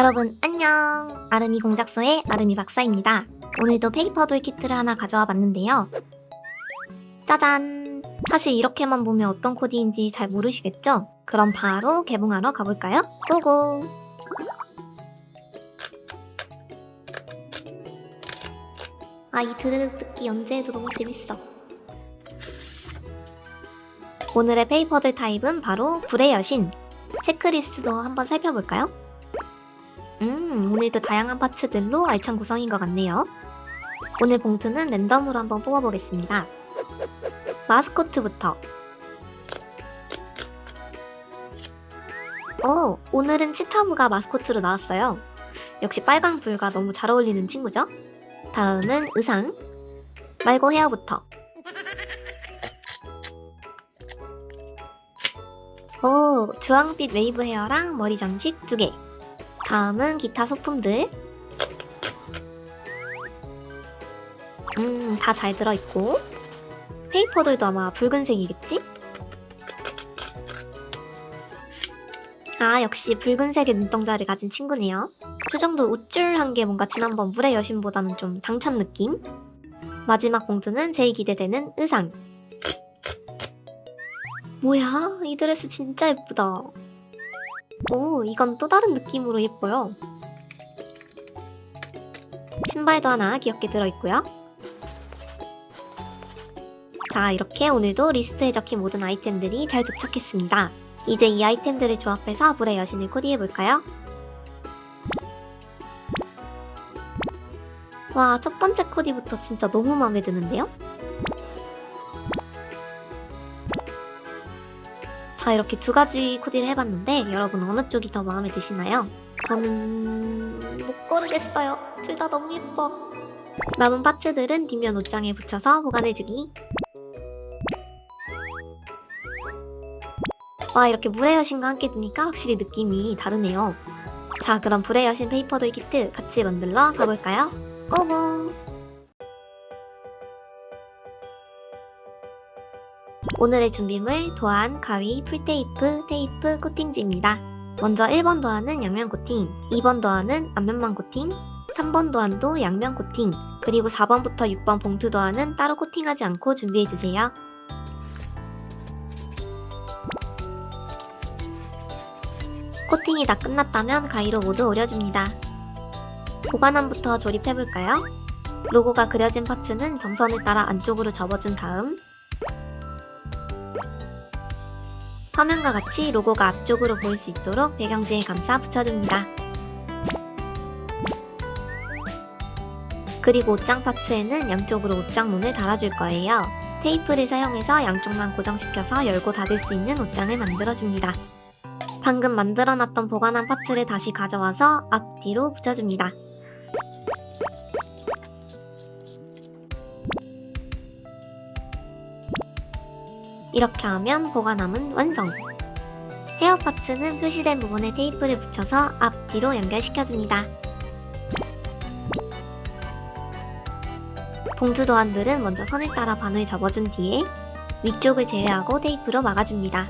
여러분 안녕. 아름이 공작소의 아름이 박사입니다. 오늘도 페이퍼 돌 키트를 하나 가져와 봤는데요. 짜잔. 사실 이렇게만 보면 어떤 코디인지 잘 모르시겠죠? 그럼 바로 개봉하러 가볼까요? 고고! 아 이 드르륵 듣기 언제 해도 너무 재밌어. 오늘의 페이퍼들 타입은 바로 불의 여신. 체크리스트도 한번 살펴볼까요? 음, 오늘도 다양한 파츠들로 알찬 구성인 것 같네요. 오늘 봉투는 랜덤으로 한번 뽑아보겠습니다. 마스코트부터. 오, 오늘은 치타부가 마스코트로 나왔어요. 역시 빨강 불과 너무 잘 어울리는 친구죠? 다음은 의상. 말고 헤어부터. 오, 주황빛 웨이브 헤어랑 머리 장식 두 개. 다음은 기타 소품들. 음, 다 잘 들어있고. 페이퍼들도 아마 붉은색이겠지? 아, 역시 붉은색의 눈동자를 가진 친구네요. 표정도 우쭐한 게 뭔가 지난번 물의 여신보다는 좀 당찬 느낌? 마지막 봉투는 제일 기대되는 의상. 뭐야, 이 드레스 진짜 예쁘다. 오, 이건 또 다른 느낌으로 예뻐요. 신발도 하나 귀엽게 들어있고요. 자, 이렇게 오늘도 리스트에 적힌 모든 아이템들이 잘 도착했습니다. 이제 이 아이템들을 조합해서 불의 여신을 코디해볼까요? 와, 첫 번째 코디부터 진짜 너무 마음에 드는데요? 자, 이렇게 두 가지 코디를 해봤는데 여러분 어느 쪽이 더 마음에 드시나요? 저는 못 고르겠어요. 둘 다 너무 예뻐. 남은 파츠들은 뒷면 옷장에 붙여서 보관해주기. 와, 이렇게 물의 여신과 함께 두니까 확실히 느낌이 다르네요. 자, 그럼 불의 여신 페이퍼 돌 키트 같이 만들러 가볼까요? 고고! 오늘의 준비물 도안, 가위, 풀테이프, 테이프, 코팅지입니다. 먼저 1번 도안은 양면 코팅, 2번 도안은 앞면만 코팅, 3번 도안도 양면 코팅, 그리고 4번부터 6번 봉투 도안은 따로 코팅하지 않고 준비해주세요. 코팅이 다 끝났다면 가위로 모두 오려줍니다. 보관함부터 조립해볼까요? 로고가 그려진 파츠는 점선을 따라 안쪽으로 접어준 다음 화면과 같이 로고가 앞쪽으로 보일 수 있도록 배경지에 감싸 붙여줍니다. 그리고 옷장 파츠에는 양쪽으로 옷장문을 달아줄 거예요. 테이프를 사용해서 양쪽만 고정시켜서 열고 닫을 수 있는 옷장을 만들어줍니다. 방금 만들어놨던 보관한 파츠를 다시 가져와서 앞뒤로 붙여줍니다. 이렇게 하면 보관함은 완성! 헤어 파츠는 표시된 부분에 테이프를 붙여서 앞뒤로 연결시켜줍니다. 봉투 도안들은 먼저 선을 따라 반을 접어준 뒤에 위쪽을 제외하고 테이프로 막아줍니다.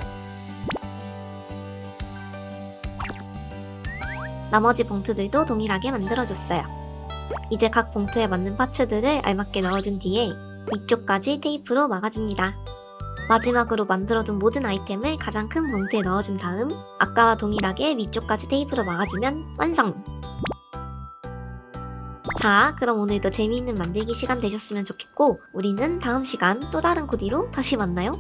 나머지 봉투들도 동일하게 만들어줬어요. 이제 각 봉투에 맞는 파츠들을 알맞게 넣어준 뒤에 위쪽까지 테이프로 막아줍니다. 마지막으로 만들어둔 모든 아이템을 가장 큰 봉투에 넣어준 다음 아까와 동일하게 위쪽까지 테이프로 막아주면 완성! 자, 그럼 오늘도 재미있는 만들기 시간 되셨으면 좋겠고 우리는 다음 시간 또 다른 코디로 다시 만나요.